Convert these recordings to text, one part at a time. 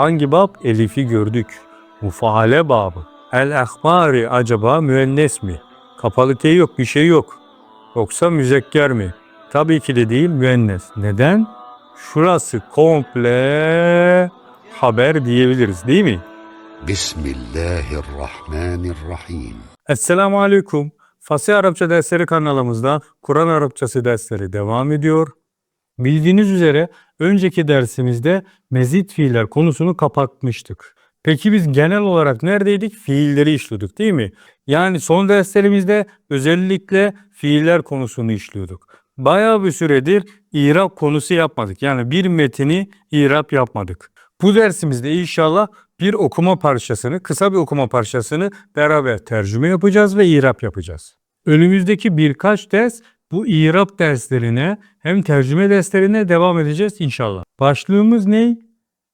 Hangi bab? Elif'i gördük. Mufaale babı. El ahmari acaba müennes mi? Kapalı T yok, bir şey yok. Yoksa müzekker mi? Tabii ki de değil, müennes. Neden? Şurası komple haber diyebiliriz değil mi? Bismillahirrahmanirrahim. Esselamu Aleyküm. Fasih Arapça dersleri kanalımızda Kur'an Arapçası dersleri devam ediyor. Bildiğiniz üzere önceki dersimizde mezit fiiller konusunu kapatmıştık. Peki biz genel olarak neredeydik? Fiilleri işliyorduk değil mi? Yani son derslerimizde özellikle fiiller konusunu işliyorduk. Bayağı bir süredir İrab konusu yapmadık. Yani bir metini İrab yapmadık. Bu dersimizde inşallah bir okuma parçasını, kısa bir okuma parçasını beraber tercüme yapacağız ve İrab yapacağız. Önümüzdeki birkaç ders bu İrab derslerine hem tercüme derslerine devam edeceğiz inşallah. Başlığımız ne?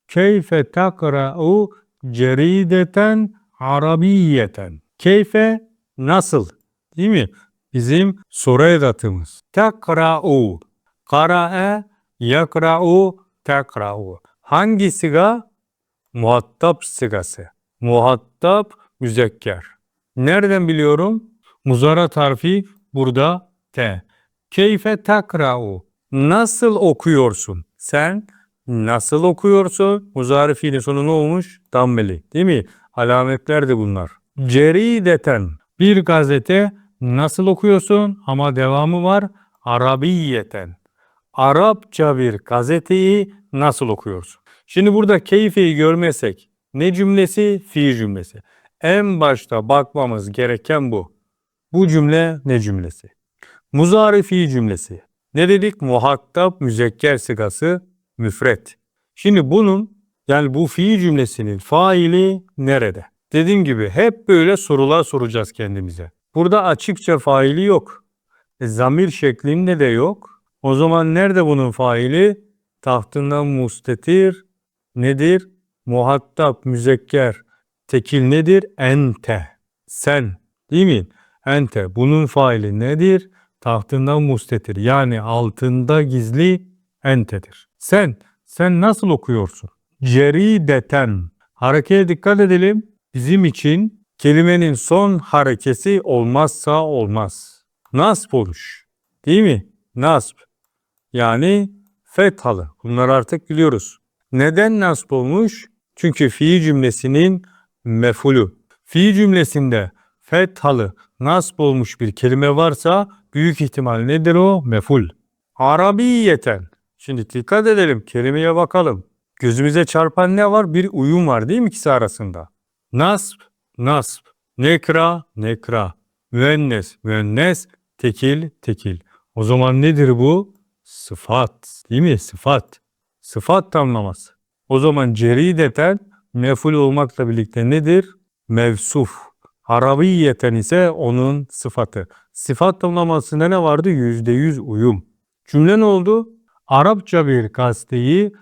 Keyfe takra'u cerideten arabiyeten. Keyfe nasıl? Değil mi? Bizim soru edatımız. Takra'u. Kara'e yakra'u takra'u. Hangi siga? Muhatap sigası. Muhatap müzekker. Nereden biliyorum? Muzara tarfi burada te. Keyfe takra'u. Nasıl okuyorsun? Sen nasıl okuyorsun? Muzari fiilin sonu ne olmuş? Dammeli. Değil mi? Alametler de bunlar. Cerideten. Bir gazete nasıl okuyorsun? Ama devamı var. Arabiyeten. Arapça bir gazeteyi nasıl okuyorsun? Şimdi burada keyfeyi görmesek ne cümlesi? Fiil cümlesi. En başta bakmamız gereken bu. Bu cümle ne cümlesi? Muzari fiil cümlesi. Ne dedik? Muhatap müzekker sigası müfret. Şimdi bunun yani bu fiil cümlesinin faili nerede? Dediğim gibi hep böyle sorular soracağız kendimize. Burada açıkça faili yok. E, zamir şeklinde de yok. O zaman nerede bunun faili? Tahtından mustetir nedir? Muhatap, müzekker. Tekil nedir? Ente. Sen. Değil mi? Ente. Bunun faili nedir? Tahtından mustetir. Yani altında gizli entedir. Sen. Sen nasıl okuyorsun? Cerideten. Harekeye dikkat edelim. Bizim için kelimenin son harekesi olmazsa olmaz. Nasp oluş. Değil mi? Nasp. Yani fethalı. Bunları artık biliyoruz. Neden nasp olmuş? Çünkü fiil cümlesinin mefulü. Fiil cümlesinde fethalı, nasp olmuş bir kelime varsa büyük ihtimal nedir o? Meful. Arabiyeten. Şimdi dikkat edelim. Kelimeye bakalım. Gözümüze çarpan ne var? Bir uyum var değil mi ikisi arasında? Nasp, nasp. Nekra, nekra. Müennes, müennes. Tekil, tekil. O zaman nedir bu? Sıfat. Değil mi? Sıfat. Sıfat tamlaması. O zaman cerideten meful olmakla birlikte nedir? Mevsuf. Arabiyeten ise onun sıfatı. Sıfat tamlamasında ne vardı? Yüzde yüz uyum. Cümle ne oldu? Arapça bir gazeteyi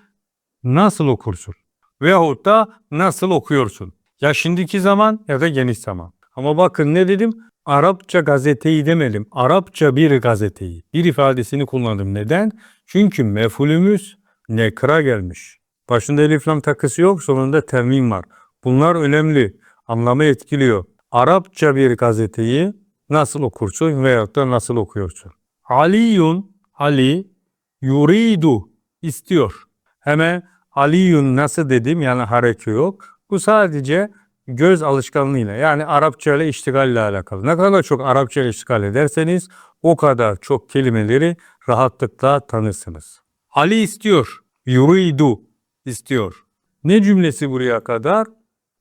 nasıl okursun? Veyahut da nasıl okuyorsun? Ya şimdiki zaman ya da geniş zaman. Ama bakın ne dedim? Arapça gazeteyi demedim. Arapça bir gazeteyi. Bir ifadesini kullandım. Neden? Çünkü mefulümüz nekra gelmiş. Başında elif lam takısı yok, sonunda temim var. Bunlar önemli. Anlamı etkiliyor. Arapça bir gazeteyi nasıl okursun veyahut da nasıl okuyorsun? Aliyun, Ali, yuridu, istiyor. Hemen Aliyun nasıl dedim yani hareke yok. Bu sadece göz alışkanlığıyla yani Arapça ile iştigalle alakalı. Ne kadar çok Arapça ile iştigal ederseniz o kadar çok kelimeleri rahatlıkla tanırsınız. Ali istiyor. Yuridu istiyor. Ne cümlesi buraya kadar?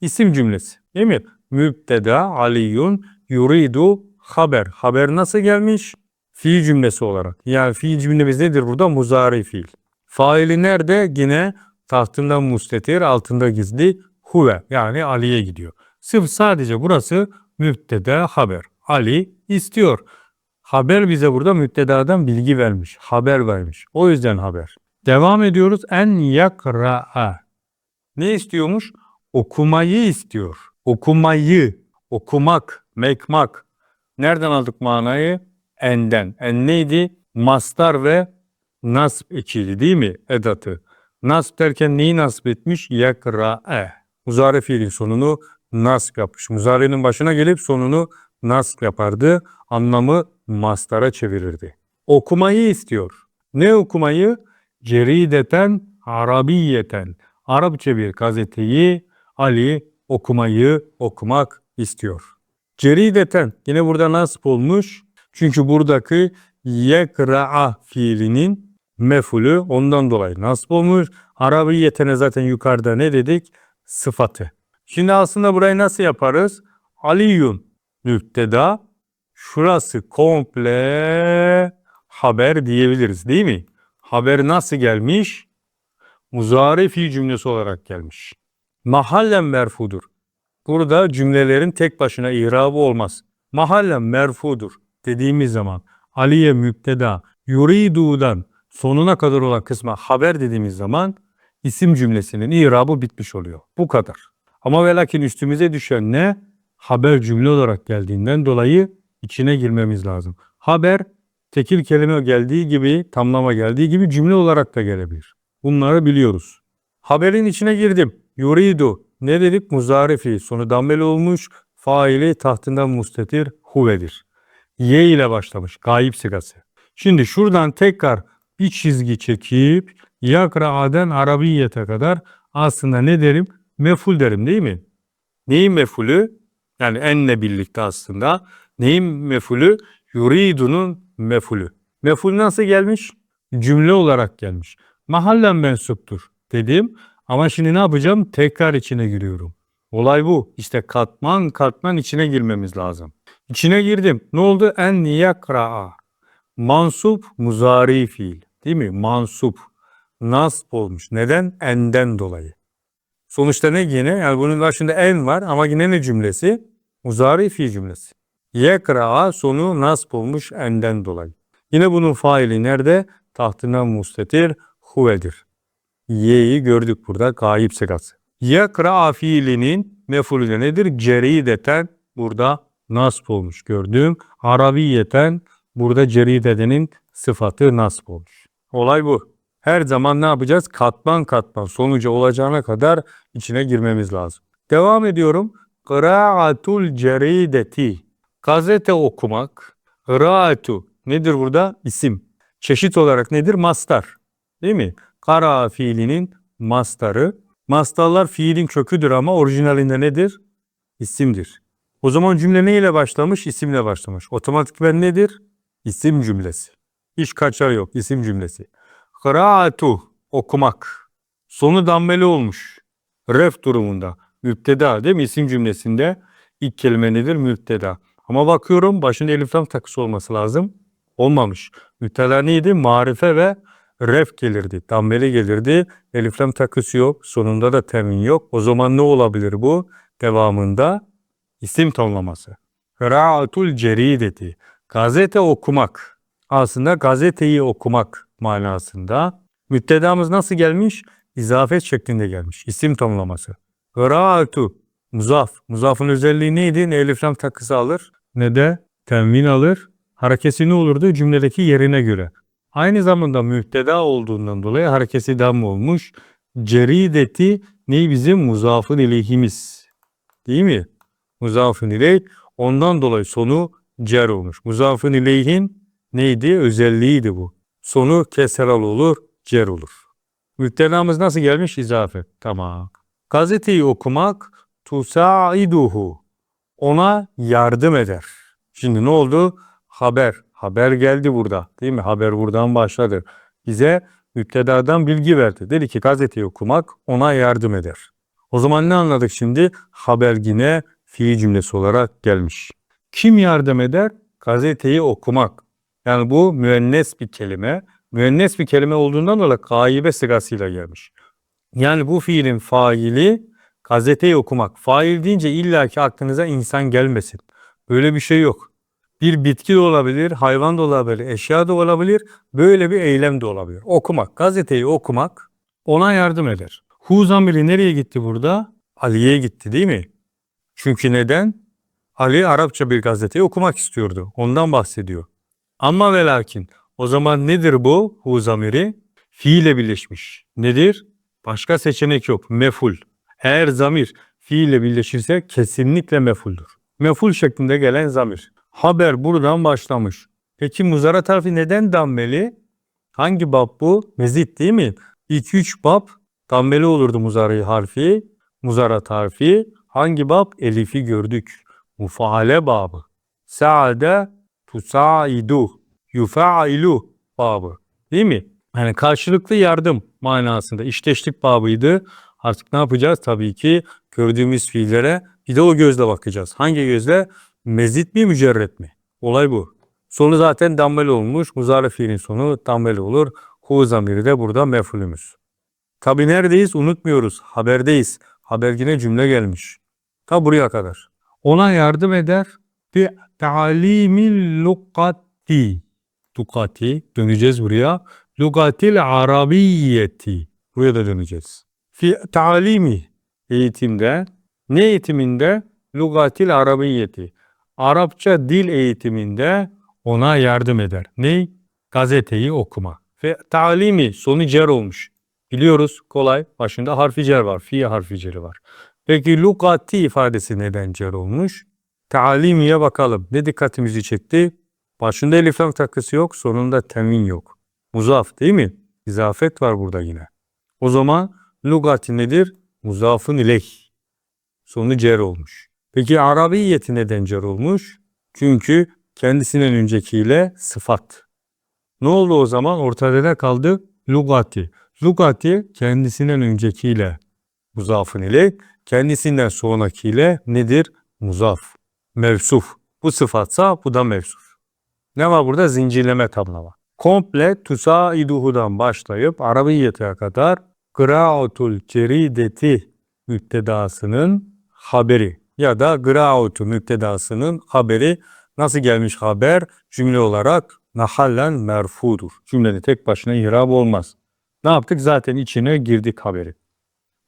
İsim cümlesi. Değil mi? Mübteda aliyun yuridu haber. Haber nasıl gelmiş? Fiil cümlesi olarak. Yani fiil cümlemiz nedir burada? Muzari fiil. Faili nerede? Yine tahtından mustetir, altında gizli huve. Yani Ali'ye gidiyor. Sırf sadece burası mübteda haber. Ali istiyor. Haber bize burada müptedadan bilgi vermiş. Haber vermiş. O yüzden haber. Devam ediyoruz. En yakra'a. Ne istiyormuş? Okumayı istiyor. Okumayı. Okumak. Mekmak. Nereden aldık manayı? Enden. En neydi? Mastar ve nasb ekili değil mi? Edatı. Nasb derken neyi nasip etmiş? Yakra'e. Muzari fiilin sonunu nasb yapmış. Muzari'nin başına gelip sonunu nasb yapardı. Anlamı mastara çevirirdi. Okumayı istiyor. Ne okumayı? Cerideten Arabiyeten. Arapça bir gazeteyi Ali okumayı okumak istiyor. Cerideten yine burada nasip olmuş. Çünkü buradaki yekra'a fiilinin mefulü ondan dolayı nasip olmuş. Arabiyetene zaten yukarıda ne dedik? Sıfatı. Şimdi aslında burayı nasıl yaparız? Aliyun müpteda. Şurası komple haber diyebiliriz değil mi? Haber nasıl gelmiş? Muzari fiil cümlesi olarak gelmiş. Mahallen merfudur. Burada cümlelerin tek başına irabı olmaz. Mahallen merfudur dediğimiz zaman Aliye müpteda yuridu'dan sonuna kadar olan kısma haber dediğimiz zaman isim cümlesinin irabı bitmiş oluyor. Bu kadar. Ama ve lakin üstümüze düşen ne? Haber cümle olarak geldiğinden dolayı içine girmemiz lazım. Haber tekil kelime geldiği gibi, tamlama geldiği gibi cümle olarak da gelebilir. Bunları biliyoruz. Haberin içine girdim. Yuridu. Ne dedik? Muzari fiil. Sonu dammeli olmuş. Faili tahtından mustetir huvedir. Y ile başlamış. Gayip sigası. Şimdi şuradan tekrar bir çizgi çekip yakra'aden arabiyete kadar aslında ne derim? Meful derim değil mi? Neyin mefulü? Yani enle birlikte aslında. Neyin mefulü? Yuridunun mefulü. Meful nasıl gelmiş? Cümle olarak gelmiş. Mahallen mensuptur dedim. Ama şimdi ne yapacağım? Tekrar içine giriyorum. Olay bu. İşte katman katman içine girmemiz lazım. İçine girdim. Ne oldu? En yakra'a. Mansup muzari fiil. Değil mi? Mansup. Nasp olmuş. Neden? Enden dolayı. Sonuçta ne yine? Yani bunun başında en var ama yine ne cümlesi? Muzari fiil cümlesi. Yekra'a sonu nasp olmuş enden dolayı. Yine bunun faili nerede? Tahtına mustetir huvedir. Y'yi gördük burada gayip sigası. Yakra fiilinin mefulü de nedir? Cerideten burada nasp olmuş gördüğüm. Arabiyeten burada ceridedenin sıfatı nasp olmuş. Olay bu. Her zaman ne yapacağız? Katman katman sonucu olacağına kadar içine girmemiz lazım. Devam ediyorum. Kıraatul cerideti. Gazete okumak. Kıraatu nedir burada? İsim. Çeşit olarak nedir? Mastar. Değil mi? Kara fiilinin mastarı. Mastarlar fiilin köküdür ama orijinalinde nedir? İsimdir. O zaman cümle ne ile başlamış? İsimle başlamış. Otomatikmen nedir? İsim cümlesi. Hiç kaçar yok. İsim cümlesi. Kıraatu okumak. Sonu dammeli olmuş. Ref durumunda. Müpteda değil mi? İsim cümlesinde ilk kelime nedir? Müpteda. Ama bakıyorum başında elif takısı olması lazım. Olmamış. Müpteda neydi? Marife ve ref gelirdi. Dammeli gelirdi. Elif lam takısı yok. Sonunda da temin yok. O zaman ne olabilir bu? Devamında isim tonlaması. Kıraatul cerideti. Gazete okumak. Aslında gazeteyi okumak manasında. Müptedamız nasıl gelmiş? İzafet şeklinde gelmiş. İsim tonlaması. Kıraatu. Muzaf. Muzafın özelliği neydi? Ne elif lam takısı alır ne de tenvin alır. Harekesi ne olurdu? Cümledeki yerine göre. Aynı zamanda müpteda olduğundan dolayı harekesi dam olmuş. Cerideti ne bizim muzafın ileyhimiz. Değil mi? Muzafın ileyh. Ondan dolayı sonu cer olmuş. Muzafın ileyhin neydi? Özelliğiydi bu. Sonu keseral olur, cer olur. Müptedamız nasıl gelmiş? İzafet. Tamam. Gazeteyi okumak tusaiduhu. Ona yardım eder. Şimdi ne oldu? Haber. Haber geldi burada. Değil mi? Haber buradan başladı. Bize müptedadan bilgi verdi. Dedi ki gazeteyi okumak ona yardım eder. O zaman ne anladık şimdi? Haber yine fiil cümlesi olarak gelmiş. Kim yardım eder? Gazeteyi okumak. Yani bu müennes bir kelime. Müennes bir kelime olduğundan dolayı gaibe sigasıyla gelmiş. Yani bu fiilin faili gazeteyi okumak. Fail deyince illaki aklınıza insan gelmesin. Böyle bir şey yok. Bir bitki de olabilir, hayvan da olabilir, eşya da olabilir. Böyle bir eylem de olabilir. Okumak, gazeteyi okumak ona yardım eder. Hu zamiri nereye gitti burada? Ali'ye gitti değil mi? Çünkü neden? Ali Arapça bir gazeteyi okumak istiyordu. Ondan bahsediyor. Ama ve lakin o zaman nedir bu hu zamiri? Fiile birleşmiş. Nedir? Başka seçenek yok. Meful. Eğer zamir fiille birleşirse kesinlikle mefuldur. Meful şeklinde gelen zamir. Haber buradan başlamış. Peki muzarat harfi neden dammeli? Hangi bab bu? Mezit değil mi? 2-3 bab dammeli olurdu muzari harfi. Muzarat harfi. Hangi bab? Elifi gördük. Mufaale babı. Saade tusaidu. Yufailu babı. Değil mi? Yani karşılıklı yardım manasında işteşlik babıydı. Artık ne yapacağız? Tabii ki gördüğümüz fiillere bir de o gözle bakacağız. Hangi gözle? Mezit mi mücerret mi? Olay bu. Sonu zaten dammeli olmuş. Muzari fiilin sonu dammeli olur. Hu zamiri de burada mefulümüz. Tabi neredeyiz? Unutmuyoruz. Haberdeyiz. Haber yine cümle gelmiş. Ta buraya kadar. Ona yardım eder. Bi ta'limil lugati. Lugati. Döneceğiz buraya. Lugatil arabiyeti. Buraya da döneceğiz. Fi ta'limi. Eğitimde. Ne eğitiminde? Lugatil arabiyeti. Arapça dil eğitiminde ona yardım eder. Ne? Gazeteyi okuma. Ve talimi sonu cer olmuş. Biliyoruz kolay. Başında harfi cer var. Fi harfi ceri var. Peki lugati ifadesi neden cer olmuş? Talimiye bakalım. Ne dikkatimizi çekti? Başında elif lam takısı yok. Sonunda temin yok. Muzaf değil mi? İzafet var burada yine. O zaman lugati nedir? Muzafın ileyh. Sonu cer olmuş. Peki Arabiyeti neden cer olmuş? Çünkü kendisinden öncekiyle sıfat. Ne oldu o zaman? Ortada ne kaldı? Lugati. Lugati kendisinden öncekiyle muzafın ile, kendisinden sonrakiyle nedir? Muzaf. Mevsuf. Bu sıfatsa bu da mevsuf. Ne var burada? Zincirleme tablama. Komple tusaiduhudan başlayıp Arabiyete kadar Gıra'atul cerideti müptedasının haberi ya da Gıra'atu müptedasının haberi nasıl gelmiş haber cümle olarak nahallen merfudur. Cümlenin tek başına irab olmaz. Ne yaptık? Zaten içine girdik haberi.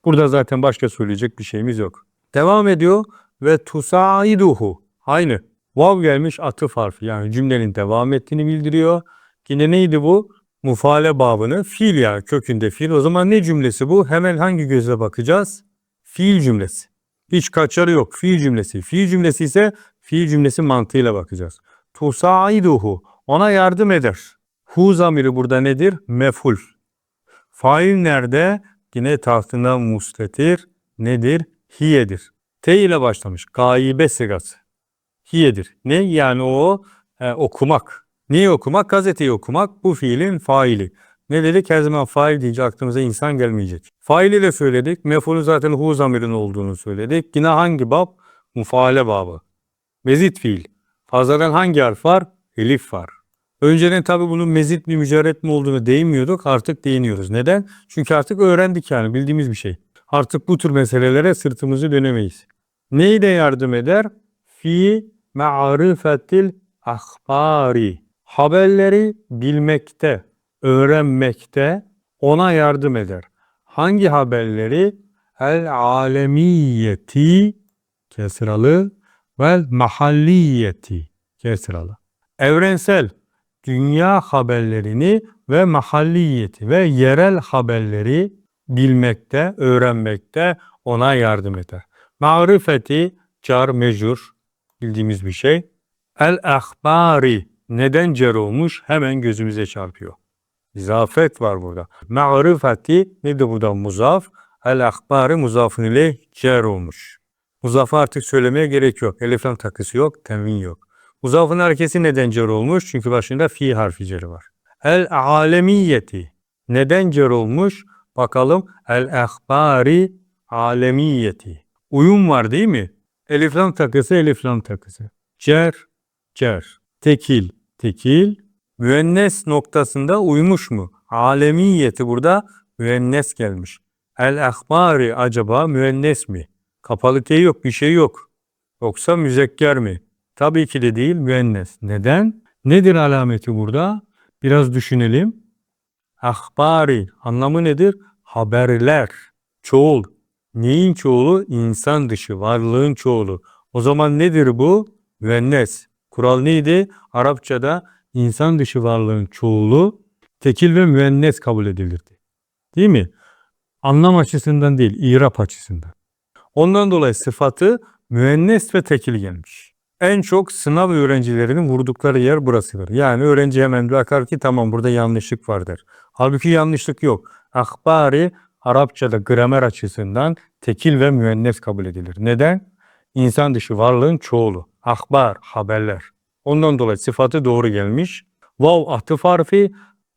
Burada zaten başka söyleyecek bir şeyimiz yok. Devam ediyor ve tusaiduhu. Aynı. Vav gelmiş atıf harfi yani cümlenin devam ettiğini bildiriyor. Yine neydi bu? Mufale babını fiil yani kökünde fiil. O zaman ne cümlesi bu? Hemen hangi gözle bakacağız? Fiil cümlesi. Hiç kaçarı yok. Fiil cümlesi. Fiil cümlesi ise fiil cümlesi mantığıyla bakacağız. Tusaiduhu. Ona yardım eder. Hu zamiri burada nedir? Meful. Fail nerede? Yine tahtına mustetir. Nedir? Hiyedir. T ile başlamış. Gaibe sigası. Hiyedir. Ne? Yani o e, okumak. Neyi okumak? Gazeteyi okumak. Bu fiilin faili. Ne dedik? Her zaman fail deyince aklımıza insan gelmeyecek. Faili de söyledik. Mefulü zaten hu zamirin olduğunu söyledik. Yine hangi bab? Mufaale babı. Mezit fiil. Fazladan hangi harf var? Elif var. Önceden tabi bunun mezit mi mücerret mi olduğunu değinmiyorduk. Artık değiniyoruz. Neden? Çünkü artık öğrendik yani bildiğimiz bir şey. Artık bu tür meselelere sırtımızı dönemeyiz. Neyle yardım eder? Fi ma'rifetil ahbari. Haberleri bilmekte, öğrenmekte ona yardım eder. Hangi haberleri? El alemiyeti kesralı vel mahalliyeti kesralı. Evrensel dünya haberlerini ve mahalliyeti ve yerel haberleri bilmekte, öğrenmekte ona yardım eder. Marifeti car mecur bildiğimiz bir şey. El ahbari neden cer olmuş hemen gözümüze çarpıyor. İzafet var burada. Ma'rifeti nedir burada muzaf? El ahbari muzafın ile cer olmuş. Muzafı artık söylemeye gerek yok. Elif lam takısı yok, tenvin yok. Muzafın harekesi neden cer olmuş? Çünkü başında fi harfi ceri var. El alemiyeti neden cer olmuş? Bakalım. El ahbari alemiyeti. Uyum var değil mi? Elif lam takısı, elif lam takısı. Cer, cer. Tekil, tekil. Müennes noktasında uymuş mu? Alemiyeti burada müennes gelmiş. El ahbari acaba müennes mi? Kapalı T yok, bir şey yok. Yoksa müzekker mi? Tabii ki de değil, müennes. Neden? Nedir alameti burada? Biraz düşünelim. Ahbari anlamı nedir? Haberler. Çoğul. Neyin çoğulu? İnsan dışı, varlığın çoğulu. O zaman nedir bu? Müennes. Kural neydi? Arapçada insan dışı varlığın çoğulu tekil ve müennes kabul edilirdi. Değil mi? Anlam açısından değil, irap açısından. Ondan dolayı sıfatı müennes ve tekil gelmiş. En çok sınav öğrencilerinin vurdukları yer burasıdır. Yani öğrenci hemen bakar ki tamam burada yanlışlık var der. Halbuki yanlışlık yok. Akbari Arapçada gramer açısından tekil ve müennes kabul edilir. Neden? İnsan dışı varlığın çoğulu. Akbar, haberler. Ondan dolayı sıfatı doğru gelmiş. Vav atıf harfi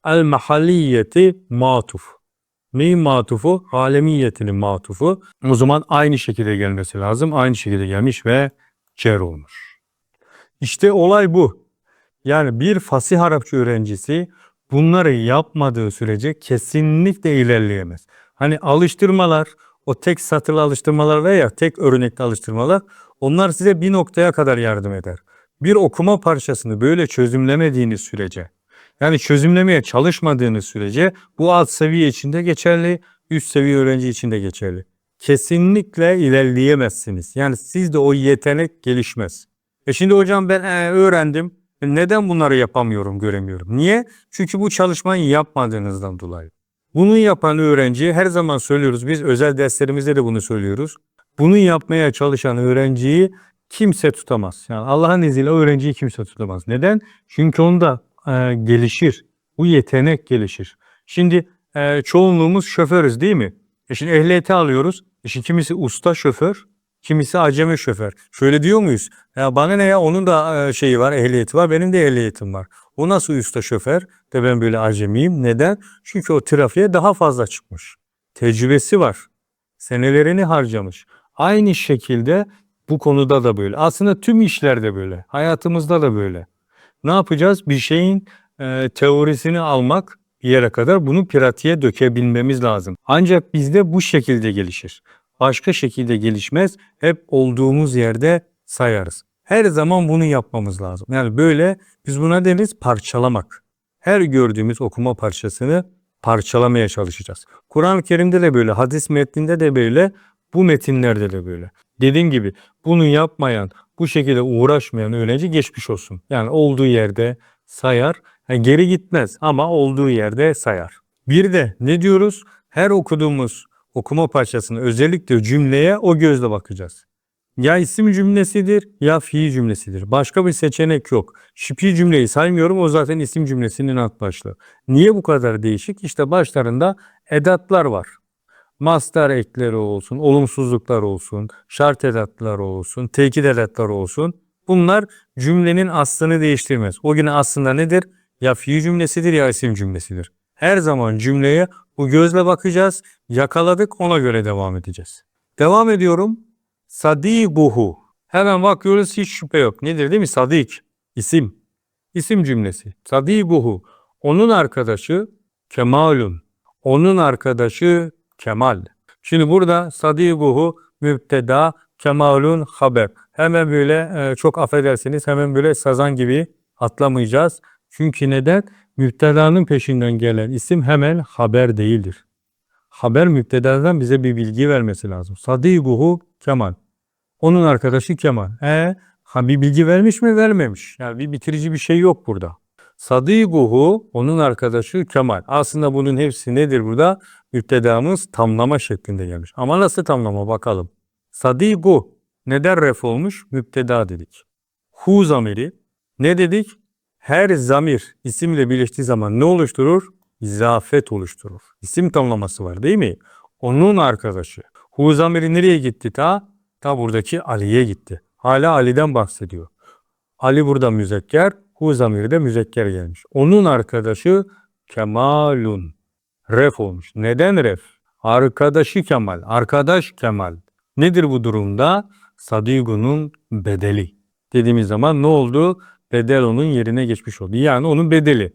el mahalliyeti matuf. Neyin matufu? Alemiyetinin matufu. O zaman aynı şekilde gelmesi lazım. Aynı şekilde gelmiş ve cer olmuş. İşte olay bu. Yani bir fasih Arapça öğrencisi bunları yapmadığı sürece kesinlikle ilerleyemez. Hani alıştırmalar, o tek satırlı alıştırmalar veya tek örnekli alıştırmalar onlar size bir noktaya kadar yardım eder. Bir okuma parçasını böyle çözümlemediğiniz sürece, yani çözümlemeye çalışmadığınız sürece bu alt seviye içinde geçerli, üst seviye öğrenci için de geçerli. Kesinlikle ilerleyemezsiniz. Yani sizde o yetenek gelişmez. E şimdi hocam ben e, öğrendim. E, Neden bunları yapamıyorum, göremiyorum? Niye? Çünkü bu çalışmayı yapmadığınızdan dolayı. Bunu yapan öğrenciye her zaman söylüyoruz. Biz özel derslerimizde de bunu söylüyoruz. Bunu yapmaya çalışan öğrenciyi kimse tutamaz. Yani Allah'ın izniyle öğrenciyi kimse tutamaz. Neden? Çünkü onda e, gelişir. Bu yetenek gelişir. Şimdi e, çoğunluğumuz şoförüz değil mi? E şimdi ehliyeti alıyoruz. E şimdi kimisi usta şoför, kimisi acemi şoför. Şöyle diyor muyuz? Ya bana ne ya onun da e, şeyi var, ehliyeti var, benim de ehliyetim var. O nasıl usta şoför de ben böyle acemiyim. Neden? Çünkü o trafiğe daha fazla çıkmış. Tecrübesi var. Senelerini harcamış. Aynı şekilde bu konuda da böyle. Aslında tüm işlerde böyle. Hayatımızda da böyle. Ne yapacağız? Bir şeyin e, teorisini almak bir yere kadar bunu pratiğe dökebilmemiz lazım. Ancak bizde bu şekilde gelişir. Başka şekilde gelişmez. Hep olduğumuz yerde sayarız. Her zaman bunu yapmamız lazım. Yani böyle biz buna deriz parçalamak. Her gördüğümüz okuma parçasını parçalamaya çalışacağız. Kur'an-ı Kerim'de de böyle, hadis metninde de böyle, bu metinlerde de böyle. Dediğim gibi bunu yapmayan, bu şekilde uğraşmayan öğrenci geçmiş olsun. Yani olduğu yerde sayar, yani geri gitmez ama olduğu yerde sayar. Bir de ne diyoruz? Her okuduğumuz okuma parçasını özellikle cümleye o gözle bakacağız. Ya isim cümlesidir ya fiil cümlesidir. Başka bir seçenek yok. Şipi cümleyi saymıyorum o zaten isim cümlesinin alt başlığı. Niye bu kadar değişik? İşte başlarında edatlar var. Master ekleri olsun, olumsuzluklar olsun, şart edatları olsun, tekit edatları olsun. Bunlar cümlenin aslını değiştirmez. O yine aslında nedir? Ya fiil cümlesidir ya isim cümlesidir. Her zaman cümleye bu gözle bakacağız. Yakaladık ona göre devam edeceğiz. Devam ediyorum. Sadiguhu. Hemen bakıyoruz hiç şüphe yok. Nedir değil mi? Sadik. İsim. İsim cümlesi. Sadiguhu. Onun arkadaşı Kemalun. Onun arkadaşı Kemal. Şimdi burada Sadiguhu müpteda Kemalun haber. Hemen böyle e, çok affedersiniz hemen böyle sazan gibi atlamayacağız. Çünkü neden? Müptedanın peşinden gelen isim hemen haber değildir. Haber müptedadan bize bir bilgi vermesi lazım. Sadiguhu Kemal. Onun arkadaşı Kemal. E, ha bir bilgi vermiş mi? Vermemiş. Yani bir bitirici bir şey yok burada. Sadiguhu onun arkadaşı Kemal. Aslında bunun hepsi nedir burada? Müptedamız tamlama şeklinde gelmiş. Ama nasıl tamlama bakalım. Sadigu neden ref olmuş? Müpteda dedik. Hu zamiri ne dedik? Her zamir isimle birleştiği zaman ne oluşturur? İzafet oluşturur. İsim tamlaması var değil mi? Onun arkadaşı. Hu zamiri nereye gitti ta? Ta buradaki Ali'ye gitti. Hala Ali'den bahsediyor. Ali burada müzekker, hu zamiri de müzekker gelmiş. Onun arkadaşı Kemalun. Ref olmuş. Neden ref? Arkadaşı Kemal, arkadaş Kemal. Nedir bu durumda? Sadigu'nun bedeli. Dediğimiz zaman ne oldu? Bedel onun yerine geçmiş oldu. Yani onun bedeli.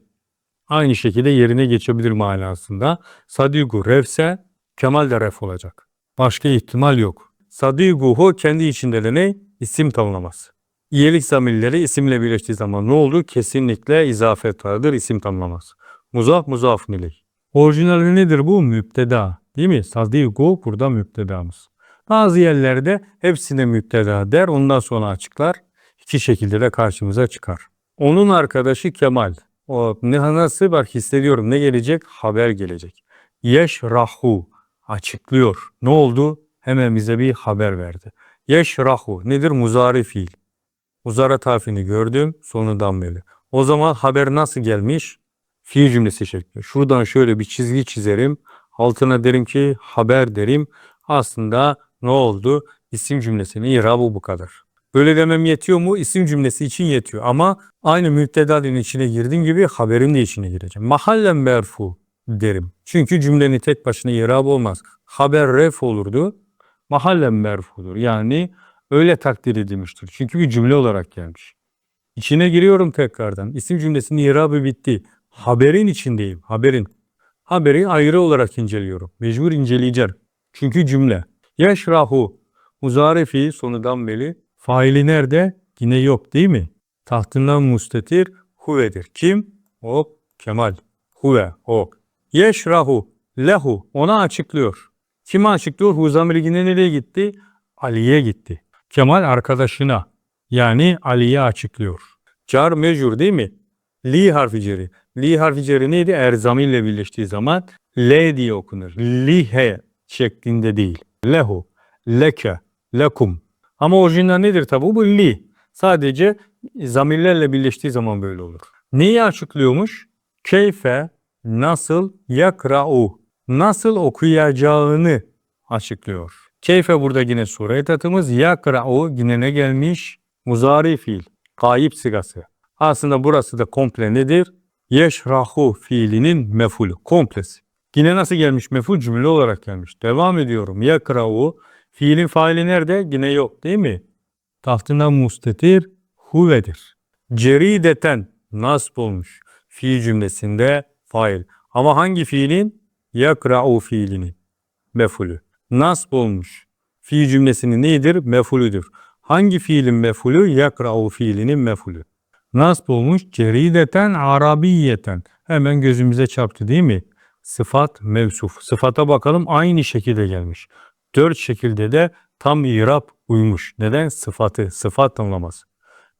Aynı şekilde yerine geçebilir manasında. Sadigu refse Kemal de ref olacak. Başka ihtimal yok. Sadiguhu kendi içinde de ne? İsim tamlaması. İyelik zamirleri isimle birleştiği zaman ne olur? Kesinlikle izafet vardır isim tamlaması. Muzaf muzaf ileyh. Orijinali nedir bu? Müpteda. Değil mi? Sadigu burada müptedamız. Bazı yerlerde hepsine müpteda der. Ondan sonra açıklar. İki şekilde de karşımıza çıkar. Onun arkadaşı Kemal. O ne nasıl var hissediyorum ne gelecek? Haber gelecek. Yeşrahu. açıklıyor. Ne oldu? Hemen bize bir haber verdi. Yeşrahu nedir? Muzari fiil. Muzara tarifini gördüm sonundan beri. O zaman haber nasıl gelmiş? Fiil cümlesi şeklinde. Şuradan şöyle bir çizgi çizerim. Altına derim ki haber derim. Aslında ne oldu? İsim cümlesinin irabı bu kadar. Böyle demem yetiyor mu? İsim cümlesi için yetiyor. Ama aynı müptedalin içine girdiğim gibi haberin de içine gireceğim. Mahallen merfu derim. Çünkü cümlenin tek başına irabı olmaz. Haber ref olurdu. Mahallen merfudur. Yani öyle takdir edilmiştir. Çünkü bir cümle olarak gelmiş. İçine giriyorum tekrardan. İsim cümlesinin irabı bitti. Haberin içindeyim. Haberin. Haberi ayrı olarak inceliyorum. Mecbur inceleyeceğim. Çünkü cümle. Yeşrahu. Muzarifi sonundan beri. Faili nerede? Yine yok değil mi? Tahtından mustetir. Huvedir. Kim? O. Kemal. Huve. O. Yeşrahu. Lehu. Ona açıklıyor. Kime açıklıyor? Hu zamiri yine nereye gitti? Ali'ye gitti. Kemal arkadaşına yani Ali'ye açıklıyor. Car mecur değil mi? Li harfi ceri. Li harfi ceri neydi? Eğer zamirle birleştiği zaman L diye okunur. Lihe şeklinde değil. Lehu, leke, lekum. Ama orijinal nedir tabi? Bu li. Sadece zamirlerle birleştiği zaman böyle olur. Neyi açıklıyormuş? Keyfe, nasıl, yakra'u. Nasıl okuyacağını açıklıyor. Keyfe burada yine sure etatımız. Yakra'u yine ne gelmiş? Muzari fiil. Gayip sigası. Aslında burası da komple nedir? Yeşrahu fiilinin mefulü. Komplesi. Yine nasıl gelmiş meful? Cümle olarak gelmiş. Devam ediyorum. Yakra'u. Fiilin faili nerede? Yine yok değil mi? Tahtından mustetir huvedir. Cerideten nasb olmuş. Fiil cümlesinde fail. Ama hangi fiilin? Yakra'u fiilini. Mefulü. Nasb olmuş. Fiil cümlesinin neyidir? Mefulüdür. Hangi fiilin mefulü? Yakra'u fiilinin mefulü. Nasb olmuş cerideten arabiyeten. Hemen gözümüze çarptı değil mi? Sıfat mevsuf. Sıfata bakalım aynı şekilde gelmiş. Dört şekilde de tam irap uymuş. Neden? Sıfatı, sıfat anlamaz.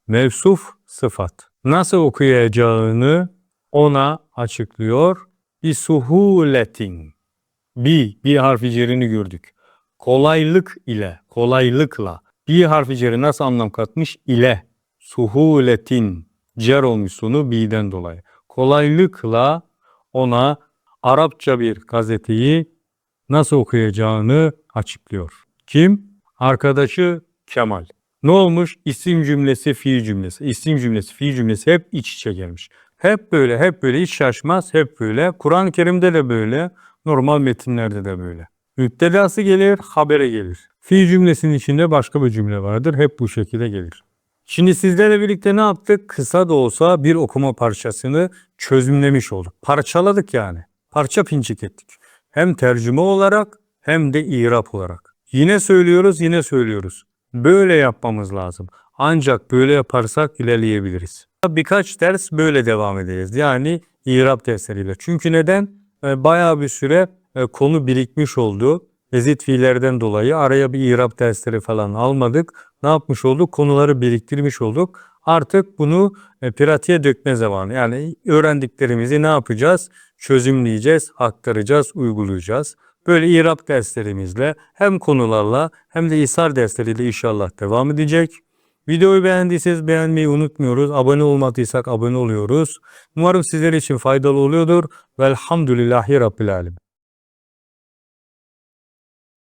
Mevsuf sıfat. Nasıl okuyacağını ona açıklıyor. Bir suhuletin. Bir, bir harfi cerini gördük. Kolaylık ile, kolaylıkla. Bir harfi ceri nasıl anlam katmış? İle. Suhuletin. Cer olmuş sonu bi'den dolayı. Kolaylıkla ona Arapça bir gazeteyi nasıl okuyacağını açıklıyor. Kim? Arkadaşı Kemal. Ne olmuş? İsim cümlesi, fiil cümlesi. İsim cümlesi, fiil cümlesi hep iç içe gelmiş. Hep böyle, hep böyle hiç şaşmaz, hep böyle. Kur'an-ı Kerim'de de böyle, normal metinlerde de böyle. Müptedası gelir, habere gelir. Fiil cümlesinin içinde başka bir cümle vardır. Hep bu şekilde gelir. Şimdi sizlerle birlikte ne yaptık? Kısa da olsa bir okuma parçasını çözümlemiş olduk. Parçaladık yani. Parça pinçik ettik. Hem tercüme olarak hem de irap olarak. Yine söylüyoruz, yine söylüyoruz. Böyle yapmamız lazım. Ancak böyle yaparsak ilerleyebiliriz. Birkaç ders böyle devam edeceğiz. Yani irap dersleriyle. Çünkü neden? E, Bayağı bir süre e, konu birikmiş oldu. Ezit fiillerden dolayı araya bir irap dersleri falan almadık. Ne yapmış olduk? Konuları biriktirmiş olduk. Artık bunu e, pratiğe dökme zamanı. Yani öğrendiklerimizi ne yapacağız? Çözümleyeceğiz, aktaracağız, uygulayacağız. Böyle irap derslerimizle hem konularla hem de İsar dersleriyle inşallah devam edecek. Videoyu beğendiyseniz beğenmeyi unutmuyoruz. Abone olmadıysak abone oluyoruz. Umarım sizler için faydalı oluyordur. Velhamdülillahi Rabbil Alemin.